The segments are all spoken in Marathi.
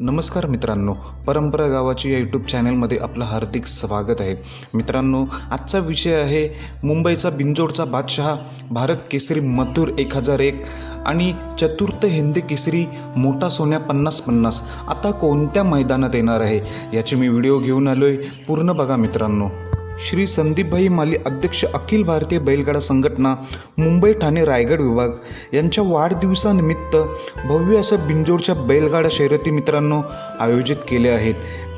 नमस्कार मित्रांनो परंपरा गावाची या यूट्यूब चॅनलमध्ये आपलं हार्दिक स्वागत आहे. मित्रांनो आजचा विषय आहे मुंबईचा बिंजोडचा बादशहा भारत केसरी मथुर एक हजार एक आणि चतुर्थ हिंदी केसरी मोठा सोन्या पन्नास पन्नास. आता कोणत्या मैदानात येणार आहे? याची मी व्हिडिओ घेऊन आलो आहे पूर्ण बघा मित्रांनो. श्री संदीपभाई माली अध्यक्ष अखिल भारतीय बैलगाडा संघटना मुंबई ठाणे रायगड विभाग. यांच्या वाढदिवसानिमित्त भव्य असं बिंजोडच्या बैलगाडा शर्यती मित्रांनो आयोजित केले आहेत.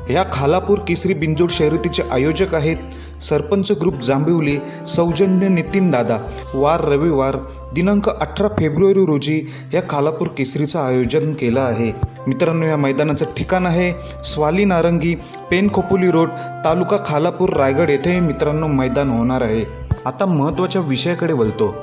या खालापूर केसरी बिंजोड शर्यतीचे आयोजक आहेत सरपंच ग्रुप जांभिवली सौजन्य नितीन दादा. वार रविवार दिनांक अठरा फेब्रुवारी रोजी या खालापूर केसरीचं आयोजन केलं आहे. मित्रांनो या मैदानाचं ठिकाण आहे स्वाली नारंगी पेन खोपोली रोड तालुका खालापूर रायगड येथे मित्रांनो मैदान होणार आहे. आता महत्त्वाच्या विषयाकडे वळतो.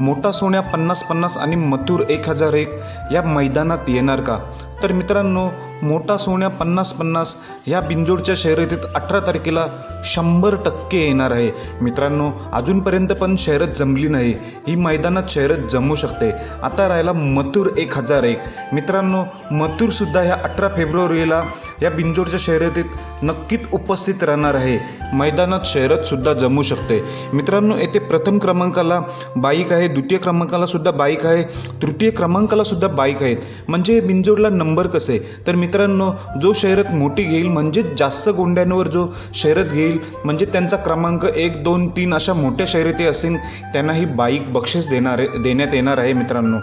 मोठा सोन्या पन्नास पन्नास आणि मथुर एक हजार एक या मैदानात येणार का? तर मित्रांनो मोठा सोन्या पन्नास पन्नास ह्या बिंजोडच्या शर्यतीत अठरा तारखेला शंभर टक्के येणार आहे. मित्रांनो अजूनपर्यंत पण शर्यत जमली नाही. ही मैदानात शर्यत जमू शकते. आता राहिला मथुर एक हजार एक. मित्रांनो मथुरसुद्धा ह्या अठरा फेब्रुवारीला या बिंजोडच्या शर्यतीत नक्कीच उपस्थित राहणार आहे. मैदानात शर्यतसुद्धा जमू शकते. मित्रांनो येथे प्रथम क्रमांकाला बाईक आहे. द्वितीय क्रमांकाला सुद्धा बाईक आहे. तृतीय क्रमांकाला सुद्धा बाईक आहेत. म्हणजे बिंजोडला नंबर कसे? तर मित्रांनो जो शर्यत मोठी घेईल म्हणजेच जास्त गोंड्यांवर जो शर्यत घेईल म्हणजे त्यांचा क्रमांक एक दोन तीन अशा मोठ्या शर्यती असेल त्यांना ही बाईक बक्षीस देणार देण्यात येणार आहे मित्रांनो.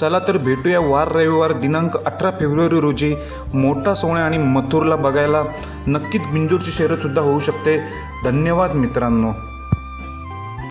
चला तर भेटूया वार रविवार दिनांक अठरा फेब्रुवारी रोजी मोठा सोहळा आणि मथुरला बघायला. नक्कीच बिंजूरची शर्यतसुद्धा होऊ शकते. धन्यवाद मित्रांनो.